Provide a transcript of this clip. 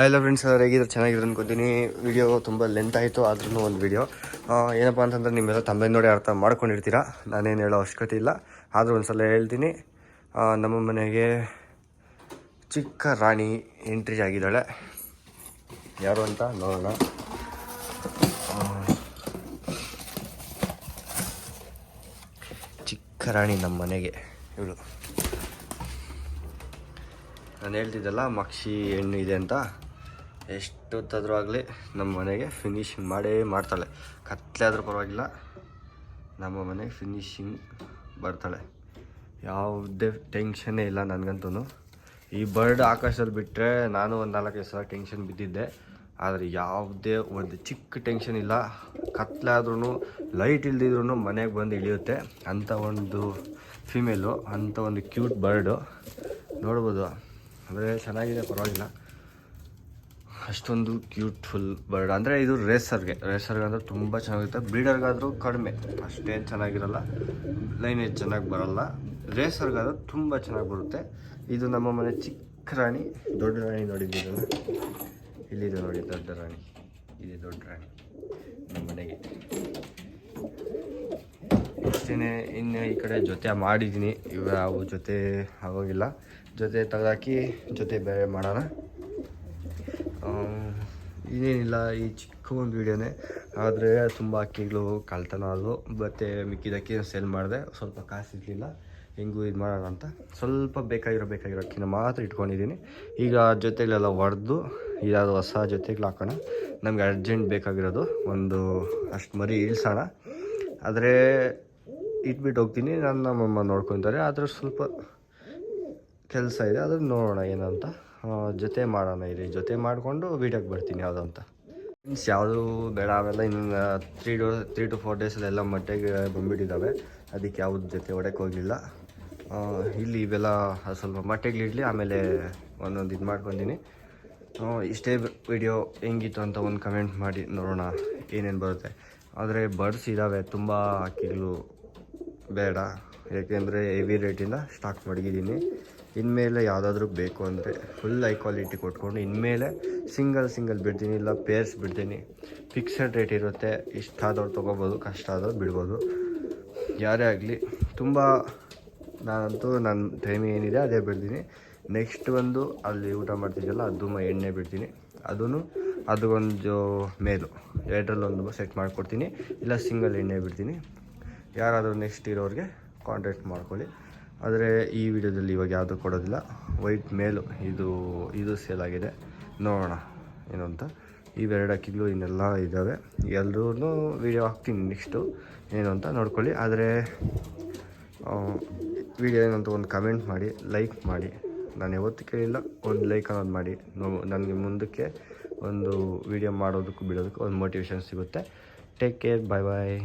ಎಲ್ಲ ಫ್ರೆಂಡ್ಸ್ ಹೇಗಿದ್ರೆ ಚೆನ್ನಾಗಿದ್ರು ಅನ್ಕೋತೀನಿ ವಿಡಿಯೋ ತುಂಬ ಲೆಂತ್ ಆಯಿತು ಆದ್ರೂ ಒಂದು ವಿಡಿಯೋ ಏನಪ್ಪ ಅಂತಂದ್ರೆ ನಿಮ್ಮೆಲ್ಲ ತಮ್ಮ ನೋಡಿ ಅರ್ಥ ಮಾಡ್ಕೊಂಡಿರ್ತೀರ? ನಾನೇನು ಹೇಳೋ ಅವಶ್ಯಕತೆ ಇಲ್ಲ. ಆದರೂ ಒಂದು ಸಲ ಹೇಳ್ತೀನಿ ನಮ್ಮ ಮನೆಗೆ ಚಿಕ್ಕ ರಾಣಿ ಎಂಟ್ರಿ ಆಗಿದ್ದಾಳೆ. ಯಾರು ಅಂತ ನೋಡೋಣ. ಚಿಕ್ಕ ರಾಣಿ ನಮ್ಮ ಮನೆಗೆ. ಇವಳು. ನಾನು ಹೇಳ್ತಿದ್ದಲ್ಲ, ಮಕ್ಷಿ ಹೆಣ್ಣು ಇದೆ ಅಂತ. ಎಷ್ಟೊತ್ತಾದರೂ ಆಗಲಿ ನಮ್ಮ ಮನೆಗೆ ಫಿನಿಶಿಂಗ್ ಮಾಡೇ ಮಾಡ್ತಾಳೆ. ಕತ್ತಲೆ ಆದರೂ ಪರವಾಗಿಲ್ಲ. ನಮ್ಮ ಮನೆಗೆ ಫಿನಿಶಿಂಗ್ ಬರ್ತಾಳೆ. ಯಾವುದೇ ಟೆನ್ಷನ್ನೇ ಇಲ್ಲ ನನಗಂತೂ ಈ ಬರ್ಡ್ ಆಕಾಶದಲ್ಲಿ ಬಿಟ್ಟರೆ ನಾನು ಒಂದು ನಾಲ್ಕೈದು ಸಲ ಟೆನ್ಷನ್ ಬಿದ್ದಿದ್ದೆ. ಆದರೆ ಯಾವುದೇ ಒಂದು ಚಿಕ್ಕ ಟೆನ್ಷನ್ ಇಲ್ಲ. ಕತ್ಲಾದ್ರೂ ಲೈಟ್ ಇಲ್ದಿದ್ರೂ ಮನೆಗೆ ಬಂದು ಇಳಿಯುತ್ತೆ. ಅಂಥ ಒಂದು ಫಿಮೇಲು ಅಂಥ ಒಂದು ಕ್ಯೂಟ್ ಬರ್ಡು ನೋಡ್ಬೋದು. ಅಂದರೆ ಚೆನ್ನಾಗಿದೆ, ಪರವಾಗಿಲ್ಲ. ಅಷ್ಟೊಂದು ಕ್ಯೂಟ್ಫುಲ್ ಬರ್ಡ್ ಅಂದರೆ ಇದು ರೇಸರ್ಗೆ ರೇಸರ್ಗೆ ಅಂದರೆ ತುಂಬ ಚೆನ್ನಾಗಿರುತ್ತೆ. ಬ್ರೀಡರ್ಗಾದರೂ ಕಡಿಮೆ. ಅಷ್ಟೇನು ಚೆನ್ನಾಗಿರಲ್ಲ. ಲೈನೇಜ್ ಚೆನ್ನಾಗಿ ಬರಲ್ಲ. ರೇಸರ್ಗಾದ್ರೆ ತುಂಬ ಚೆನ್ನಾಗಿ ಬರುತ್ತೆ. ಇದು ನಮ್ಮ ಮನೆ ಚಿಕ್ಕ ರಾಣಿ, ದೊಡ್ಡ ರಾಣಿ ನೋಡಿದ್ದೀರಲ್ಲ ಇಲ್ಲಿದೆ ನೋಡಿ ದೊಡ್ಡ ರಾಣಿ. ಇದೆ ದೊಡ್ಡ ರಾಣಿ. ನಮ್ಮ ಮನೆಗೆ. ಅಷ್ಟೇ ಇನ್ನು ಈ ಕಡೆ ಜೊತೆ ಮಾಡಿದ್ದೀನಿ. ಇವಾಗ ಜೊತೆ ಆಗೋಗಿಲ್ಲ. ಜೊತೆ ತೆಗೆದಾಕಿ ಜೊತೆ ಬೇರೆ ಮಾಡೋಣ. ಇನ್ನೇನಿಲ್ಲ ಈ ಚಿಕ್ಕ ಒಂದು ವೀಡಿಯೋನೇ. ಆದರೆ ತುಂಬ ಅಕ್ಕಿಗಳು ಕಳ್ತನ ಅದು. ಮತ್ತು ಮಿಕ್ಕಿದ ಅಕ್ಕಿ ಸೇಲ್ ಮಾಡಿದೆ. ಸ್ವಲ್ಪ ಕಾಸು ಇರಲಿಲ್ಲ. ಹೆಂಗೂ ಇದು ಮಾಡೋಣ ಅಂತ. ಸ್ವಲ್ಪ ಬೇಕಾಗಿರೋ ಬೇಕಾಗಿರೋ ಅಕ್ಕಿನ ಮಾತ್ರ ಇಟ್ಕೊಂಡಿದ್ದೀನಿ. ಈಗ ಜೊತೆಗಳೆಲ್ಲ ಹೊಡೆದು ಇದಾದ ಹೊಸ ಜೊತೆಗಳು ಹಾಕೋಣ. ನಮಗೆ ಅರ್ಜೆಂಟ್ ಬೇಕಾಗಿರೋದು ಒಂದು ಅಷ್ಟು ಮರಿ ಇಳಿಸೋಣ. ಆದರೆ ಇಟ್ಬಿಟ್ಟು ಹೋಗ್ತೀನಿ. ನನ್ನ ನಮ್ಮಮ್ಮ ನೋಡ್ಕೊತಾರೆ. ಆದರೆ ಸ್ವಲ್ಪ ಕೆಲಸ ಇದೆ. ಅದನ್ನು ನೋಡೋಣ ಏನಂತ. ಜೊತೆ ಮಾಡೋಣ ಇರಿ. ಜೊತೆ ಮಾಡಿಕೊಂಡು ವೀಡಿಯೋಗೆ ಬರ್ತೀನಿ ಯಾವುದು ಅಂತ. ಮೀನ್ಸ್ ಯಾವುದು ಬೇಡ, ಅವೆಲ್ಲ ಇನ್ನು ತ್ರೀ ಡೋ ತ್ರೀ ಟು ಫೋರ್ ಡೇಸಲ್ಲೆಲ್ಲ ಮೊಟ್ಟೆಗೆ ಬಂದುಬಿಟ್ಟಿದ್ದಾವೆ. ಅದಕ್ಕೆ ಯಾವ್ದು ಜೊತೆ ಹೊಡೆಕ್ಕೆ ಹೋಗಲಿಲ್ಲ. ಇಲ್ಲಿ ಇವೆಲ್ಲ ಸ್ವಲ್ಪ ಮೊಟ್ಟೆಗಳಿಡಲಿ ಆಮೇಲೆ ಒಂದೊಂದು ಇದು ಮಾಡ್ಕೊತೀನಿ. ಇಷ್ಟೇ ವಿಡಿಯೋ ಹೆಂಗಿತ್ತು ಅಂತ ಒಂದು ಕಮೆಂಟ್ ಮಾಡಿ ನೋಡೋಣ ಏನೇನು ಬರುತ್ತೆ. ಆದರೆ ಬರ್ಡ್ಸ್ ಇದ್ದಾವೆ ತುಂಬ ಹಕ್ಕಿಗಳು ಬೇಡ. ಏಕೆಂದರೆ ಹೆವಿ ರೇಟಿಂದ ಸ್ಟಾಕ್ ಮಡಗಿದ್ದೀನಿ. ಇನ್ಮೇಲೆ ಯಾವುದಾದ್ರೂ ಬೇಕು ಅಂದರೆ ಫುಲ್ ಹೈ ಕ್ವಾಲಿಟಿ ಕೊಟ್ಕೊಂಡು ಇನ್ಮೇಲೆ ಸಿಂಗಲ್ ಸಿಂಗಲ್ ಬಿಡ್ತೀನಿ, ಇಲ್ಲ ಪೇರ್ಸ್ ಬಿಡ್ತೀನಿ. ಫಿಕ್ಸಡ್ ರೇಟ್ ಇರುತ್ತೆ. ಇಷ್ಟ ಆದವ್ರು ತೊಗೋಬೋದು ಕಷ್ಟ ಆದವ್ರು ಬಿಡ್ಬೋದು. ಯಾರೇ ಆಗಲಿ, ತುಂಬ ನಾನಂತೂ ನನ್ನ ಟೈಮ್ ಏನಿದೆ ಅದೇ ಬಿಡ್ತೀನಿ. ನೆಕ್ಸ್ಟ್ ಒಂದು ಅಲ್ಲಿ ಊಟ ಮಾಡ್ತಿದ್ದೆಲ್ಲ ಅದು ಎಣ್ಣೆ ಬಿಡ್ತೀನಿ. ಅದೂ ಅದು ಒಂದು ಮೇಲು. ಎರಡರಲ್ಲೊಂದು ಸೆಟ್ ಮಾಡಿಕೊಡ್ತೀನಿ. ಇಲ್ಲ ಸಿಂಗಲ್ ಎಣ್ಣೆ ಬಿಡ್ತೀನಿ. ಯಾರಾದರೂ ನೆಕ್ಸ್ಟ್ ಇರೋರಿಗೆ ಕಾಂಟ್ಯಾಕ್ಟ್ ಮಾಡ್ಕೊಳ್ಳಿ. ಆದರೆ ಈ ವಿಡಿಯೋದಲ್ಲಿ ಇವಾಗ ಯಾವುದೂ ಕೊಡೋದಿಲ್ಲ. ವೈಟ್ ಮೇಲು ಇದು ಇದು ಸೇಲ್ ಆಗಿದೆ. ನೋಡೋಣ ಏನು ಅಂತ. ಇವೆರಡು ಅಕ್ಕಿಗಳು ಇನ್ನೆಲ್ಲ ಇದ್ದಾವೆ ಎಲ್ಲರೂ ವಿಡಿಯೋ ಹಾಕ್ತೀನಿ ನೆಕ್ಸ್ಟು ಏನು ಅಂತ ನೋಡ್ಕೊಳ್ಳಿ. ಆದರೆ ವಿಡಿಯೋ ಏನಂತ ಒಂದು ಕಮೆಂಟ್ ಮಾಡಿ ಲೈಕ್ ಮಾಡಿ. ನಾನು ಯಾವತ್ತೂ ಕೇಳಿಲ್ಲ. ಒಂದು ಲೈಕ್ ಅನ್ನೋದು ಮಾಡಿ. ನನಗೆ ಮುಂದಕ್ಕೆ ಒಂದು ವಿಡಿಯೋ ಮಾಡೋದಕ್ಕೂ ಬಿಡೋದಕ್ಕೂ ಒಂದು ಮೋಟಿವೇಶನ್ ಸಿಗುತ್ತೆ. ಟೇಕ್ ಕೇರ್ ಬಾಯ್ ಬಾಯ್